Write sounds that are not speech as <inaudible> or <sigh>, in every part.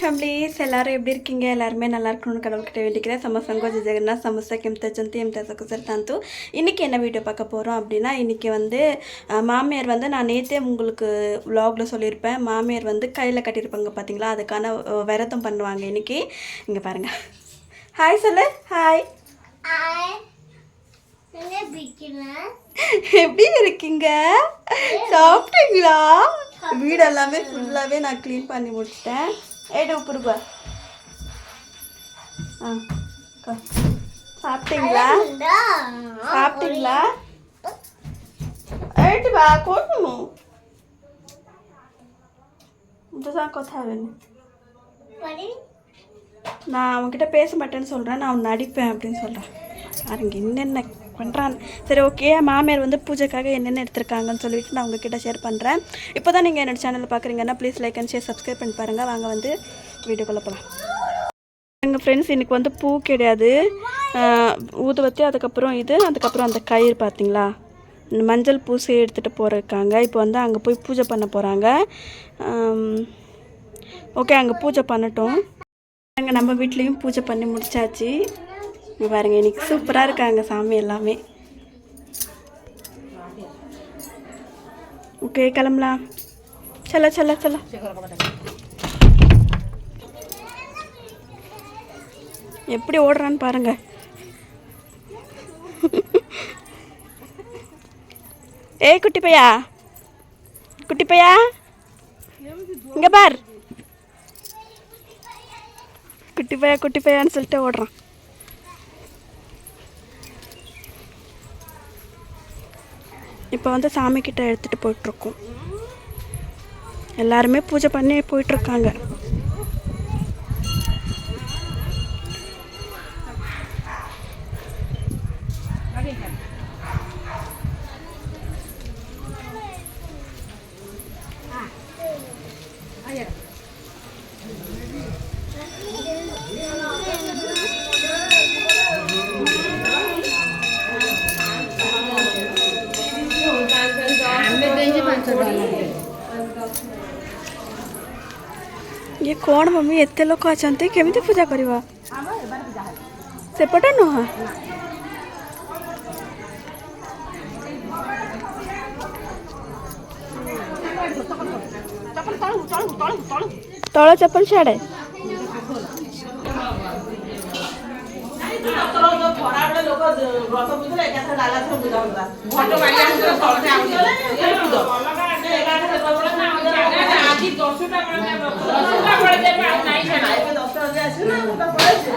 Families எல்லாரும் எப்படி இருக்கீங்க? எல்லாருமே நல்லா இருக்கணும்னு கடவுள்கிட்ட வேண்டிக்கிறேன். சம சங்கோஜ ஜெகநாத் சமஸ்த கிம் தஜந்தி எம் தசகுசர் தாந்து. இன்றைக்கி என்ன வீடியோ பார்க்க போகிறோம் அப்படின்னா இன்றைக்கி வந்து மாமியார் வந்து நான் நேற்றே உங்களுக்கு vlogல சொல்லியிருப்பேன். மாமியார் வந்து கையில் கட்டியிருப்பாங்க பார்த்தீங்களா அதுக்கான விரதம் பண்ணுவாங்க இன்றைக்கி இங்கே பாருங்கள் ஹாய் சொல்லு. ஹாய் எப்படி இருக்கீங்க? சாப்பிட்டீங்களா? வீடு எல்லாமே ஃபுல்லாகவே நான் க்ளீன் பண்ணி முடிச்சிட்டேன். ஏடு உப்புருப்பா ஆ அக்கா. சாப்பிட்டீங்களா சாப்பிட்டீங்களா ஏட்டு বা করবো இதுதான் কথা வேணும் நான் அவன்கிட்ட பேச மாட்டேன்னு சொல்கிறேன் நான் அவன் நடிப்பேன் அப்படின்னு சொல்கிறேன் பாருங்க என்னென்ன பண்ணுறான் சரி ஓகே மாமியார் வந்து பூஜைக்காக என்னென்ன எடுத்திருக்காங்கன்னு சொல்லிட்டு நான் உங்ககிட்ட ஷேர் பண்ணுறேன் இப்போ தான் நீங்கள் என்னோடய சேனலில் பார்க்குறீங்கன்னா please like and share subscribe பண்ணி பாருங்கள் வாங்க வந்து வீடியோக்குள்ளே போகலாம் எங்கள் ஃப்ரெண்ட்ஸ் இன்றைக்கி வந்து பூ கிடையாது. ஊதுவத்தி அதுக்கப்புறம் இது அதுக்கப்புறம் அந்த கயிறு பார்த்தீங்களா இந்த மஞ்சள் பூசி எடுத்துகிட்டு போகிறக்காங்க இப்போ வந்து அங்கே போய் பூஜை பண்ண போகிறாங்க ஓகே அங்கே பூஜை பண்ணட்டும். அங்கே நம்ம வீட்லேயும் பூஜை பண்ணி முடித்தாச்சு இங்கே பாருங்க இன்னைக்கு சூப்பராக இருக்காங்க சாமி எல்லாமே. ஓகே கிளம்பலாம். சல சல சல எப்படி ஓடுறான்னு பாருங்கள் ஏய் குட்டி பையா? குட்டி பையா? இங்கே பார். குட்டி பையா குட்டி பையான்னு சொல்லிட்டு ஓடுறான். இப்போ வந்து சாமி கிட்ட போயிட்டுருக்கோம். எல்லாருமே பூஜை பண்ணி போயிட்டுருக்காங்க. ଇଏ କ'ଣ ମମି ଏତେ ଲୋକ ଅଛନ୍ତି କେମିତି ପୂଜା କରିବ ସେପଟେ ନୁହଁ ତଳ ଚପଲ ଛାଡ଼େ দশটা করে দেবে আর নাই না দশটা আছে না ওটা করেছে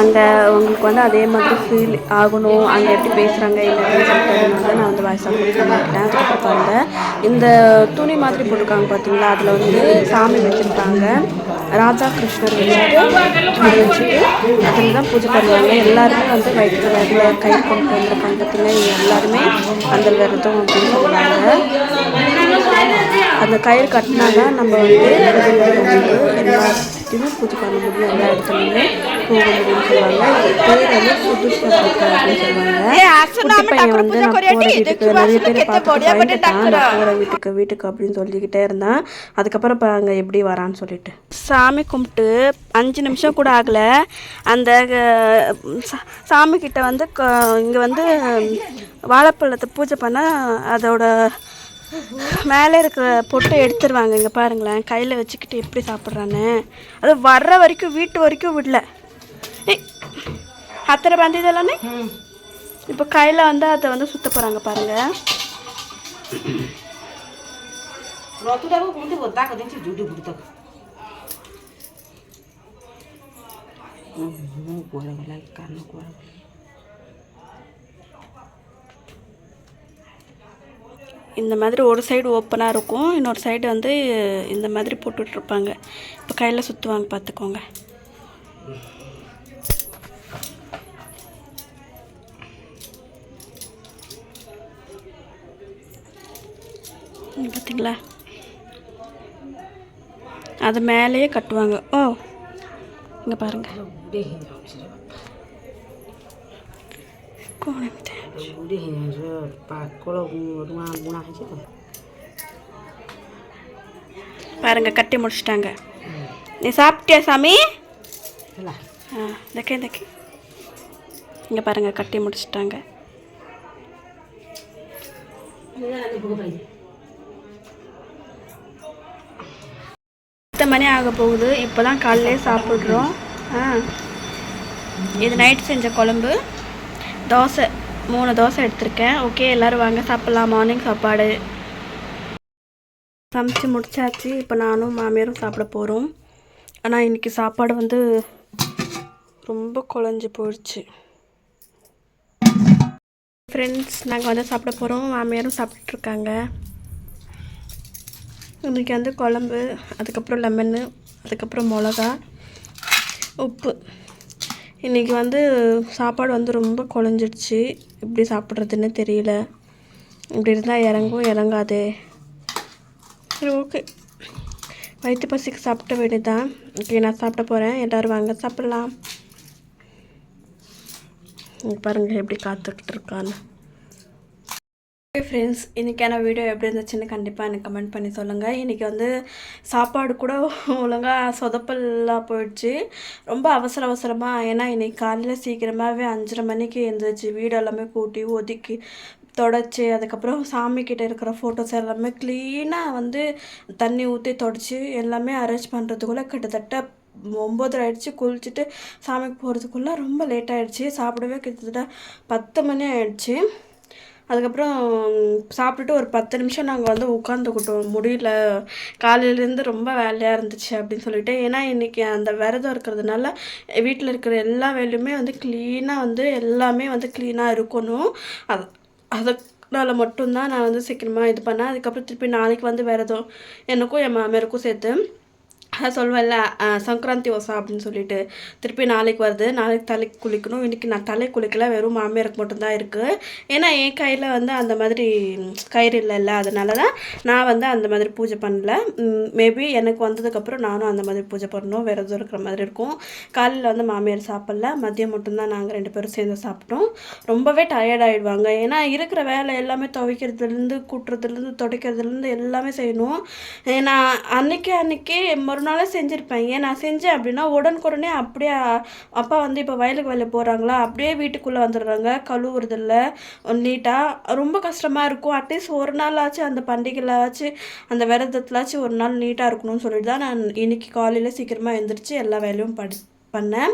அங்கே உங்களுக்கு வந்து அதே மாதிரி ஃபீல் ஆகணும். அங்கே எப்படி பேசுகிறாங்க என்னன்னு சொல்லிட்டு நான் வந்து வாய்ஸாக ஆஃப் பண்ணிட்டேன் அதுக்கப்புறம் பாருங்க. இந்த துணி மாதிரி போட்டிருக்காங்க பார்த்தீங்களா அதில் வந்து சாமி வச்சுருக்காங்க. ராஜா கிருஷ்ணர் வச்சுட்டு வச்சுட்டு அதில் தான் பூஜை பண்ணுவாங்க. எல்லாருமே வந்து வயிற்று கலரில் கை கொண்டு வந்திருக்காங்க பார்த்தீங்கன்னா எல்லாருமே அந்த விரதம் அப்படின்னு சொல்லுவாங்க. அந்த கயிறு கட்டினாங்க நம்ம வந்து எல்லாத்தையுமே பூஜை பண்ண முடியும் எல்லா இடத்துலையுமே. சுதுஷ்டபுத்தர் அப்படின்னு சொல்லுவாங்க. வீட்டுக்கு வீட்டுக்கு வீட்டுக்கு அப்படின்னு சொல்லிக்கிட்டே இருந்தான் அதுக்கப்புறம் இப்போ அங்கே எப்படி வரான்னு சொல்லிட்டு. சாமி கும்பிட்டு அஞ்சு நிமிஷம் கூட ஆகலை. அந்த சாமி கிட்ட வந்து இங்கே வந்து வாழைப்பழத்தை பூஜை பண்ணால் அதோட மேலே இருக்கிற பொட்டை எடுத்துருவாங்க. இங்கே பாருங்களேன் கையில் வச்சுக்கிட்டு எப்படி சாப்பிட்றான்னு. அது வர்ற வரைக்கும் வீட்டு வரைக்கும் விடல. ಹತ್ತಿರ ಬಂದಿದ್ದಲ್ಲೇ இப்போ கையில் வந்து அதை வந்து சுத்த போகிறாங்க பாருங்க. இந்த மாதிரி ஒரு சைடு ஓப்பனாக இருக்கும். இன்னொரு சைடு வந்து இந்த மாதிரி போட்டுட்ருப்பாங்க இப்போ கையில் சுற்றுவாங்க பார்த்துக்கோங்க பார்த்திங்களா அது மேலேயே கட்டுவாங்க. ஓ இங்கே பாருங்க. பாருங்க கட்டி முடிச்சிட்டாங்க. நீ சாப்பிட்டியா சாமி? ஆ தக்கே இங்கே பாருங்க கட்டி முடிச்சிட்டாங்க. எட்டு மணி ஆக போகுது. இப்போ தான் காலையிலே சாப்பிட்றோம். இது நைட் செஞ்ச குழம்பு. தோசை. மூணு தோசை எடுத்திருக்கேன். ஓகே எல்லோரும் வாங்க சாப்பிட்லாம். மார்னிங் சாப்பாடு. சமைச்சு முடிச்சாச்சு. இப்போ நானும் மாமியாரும் சாப்பிட போகிறோம் ஆனால் இன்றைக்கி சாப்பாடு வந்து ரொம்ப குழஞ்சி போயிடுச்சு ஃப்ரெண்ட்ஸ் நாங்கள் வந்து சாப்பிட போகிறோம் மாமியாரும் சாப்பிட்ருக்காங்க இன்றைக்கி வந்து குழம்பு அதுக்கப்புறம் லெமனு அதுக்கப்புறம் மிளகா உப்பு. இன்றைக்கி வந்து சாப்பாடு வந்து ரொம்ப குழஞ்சிடுச்சு எப்படி சாப்பிட்றதுன்னு தெரியல. இப்படி இருந்தால் இறங்கும் இறங்காதே. சரி ஓகே வயிற்று பசிக்கு சாப்பிட்ட வேண்டியதான் ஓகே நான் சாப்பிட போகிறேன் எல்லோரும் வாங்க சாப்பிட்லாம். பாருங்கள் எப்படி காத்துக்கிட்டு இருக்கான்னு. ஓகே ஃப்ரெண்ட்ஸ் இன்றைக்கான வீடியோ எப்படி இருந்துச்சுன்னு கண்டிப்பாக எனக்கு கமெண்ட் பண்ணி சொல்லுங்கள் இன்றைக்கி வந்து சாப்பாடு கூட ஒழுங்காக சொதப்பல்லாம் போயிடுச்சு. ரொம்ப அவசர அவசரமாக ஏன்னா இன்றைக்கி காலையில் சீக்கிரமாகவே அஞ்சரை மணிக்கு எழுந்திரிச்சு வீடு எல்லாமே கூட்டி ஒதுக்கி தொடச்சி அதுக்கப்புறம் சாமி இருக்கிற ஃபோட்டோஸ் எல்லாமே க்ளீனாக வந்து தண்ணி ஊற்றி தொடச்சி எல்லாமே அரேஞ்ச் பண்ணுறதுக்குள்ளே கிட்டத்தட்ட ஒம்பதரை ஆயிடுச்சு. குளிச்சுட்டு சாமிக்கு போகிறதுக்குள்ளே ரொம்ப லேட் ஆகிடுச்சி சாப்பிடவே கிட்டத்தட்ட பத்து மணி ஆயிடுச்சு. அதுக்கப்புறம் சாப்பிட்டுட்டு ஒரு பத்து நிமிஷம் நாங்கள் வந்து உட்காந்துக்கிட்டோம் முடியல. காலையிலேருந்து ரொம்ப வேலையாக இருந்துச்சு அப்படின்னு சொல்லிட்டு. ஏன்னா இன்றைக்கி அந்த விரதம் இருக்கிறதுனால வீட்டில் இருக்கிற எல்லா வேலையுமே வந்து க்ளீனாக வந்து எல்லாமே வந்து க்ளீனாக இருக்கணும். அது அதனால மட்டும்தான் நான் வந்து சீக்கிரமாக இது பண்ணேன். அதுக்கப்புறம் திருப்பி நாளைக்கு வந்து விரதம். எனக்கும் என் மாமியாருக்கும் சேர்த்து சொல்வேன்ல. சங்கராந்தி ஓசா அப்படின்னு சொல்லிட்டு. திருப்பி நாளைக்கு வருது. நாளைக்கு தலைக்கு குளிக்கணும். இன்றைக்கி நான் தலை குளிக்கல. வெறும் மாமியாருக்கு மட்டும்தான் இருக்குது ஏன்னா என் கையில் வந்து அந்த மாதிரி கயிறு இல்லைல்ல. அதனால தான் நான் வந்து அந்த மாதிரி பூஜை பண்ணல. மேபி எனக்கு வந்ததுக்கப்புறம் நானும் அந்த மாதிரி பூஜை பண்ணணும். விரதம் இருக்கிற மாதிரி இருக்கும். காலையில் வந்து மாமியார் சாப்பிடல. மதியம் மட்டும்தான் நாங்கள் ரெண்டு பேரும் சேர்ந்து சாப்பிட்டோம். ரொம்பவே டயர்ட் ஆகிடுவாங்க ஏன்னா இருக்கிற வேலை எல்லாமே துவைக்கிறதுலேருந்து கூட்டுறதுலேருந்து துடைக்கிறதுலேருந்து எல்லாமே செய்யணும். ஏன்னா அன்னைக்கு அன்னைக்கு மறுநாள் செஞ்சுருப்பேன். ஏன் நான் செஞ்சேன் அப்படின்னா உடனுக்குடனே அப்படியே அப்பா வந்து இப்போ வயலுக்கு வேலை போகிறாங்களா அப்படியே வீட்டுக்குள்ளே வந்துடுறாங்க. கழுவுறதில்ல. நீட்டாக ரொம்ப கஷ்டமாக இருக்கும். அட்லீஸ்ட் ஒரு நாளாச்சும் அந்த பண்டிகையிலாச்சும் அந்த விரதத்துலாச்சும் ஒரு நாள் நீட்டாக இருக்கணும்னு சொல்லிட்டு தான் நான் இன்னைக்கு காலையில் சீக்கிரமாக எழுந்திரிச்சு எல்லா வேலையும் படி பண்ணேன்.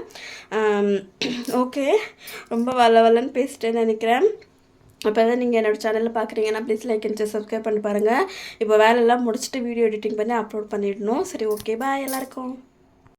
ஓகே <clears throat> ரொம்ப வள வளன்னு பேசிட்டேன்னு நினைக்கிறேன். அப்போ தான் நீங்கள் என்னோடய சேனலில் பார்க்குறீங்கன்னா ப்ளீஸ் லைக் அண்ட் சப்ஸ்கிரைப் பண்ணி பாருங்கள் இப்போ வேலையெல்லாம் முடிச்சுட்டு வீடியோ எடிட்டிங் பண்ணி அப்லோட் பண்ணிடணும். சரி ஓகே பாய் எல்லாருக்கும்.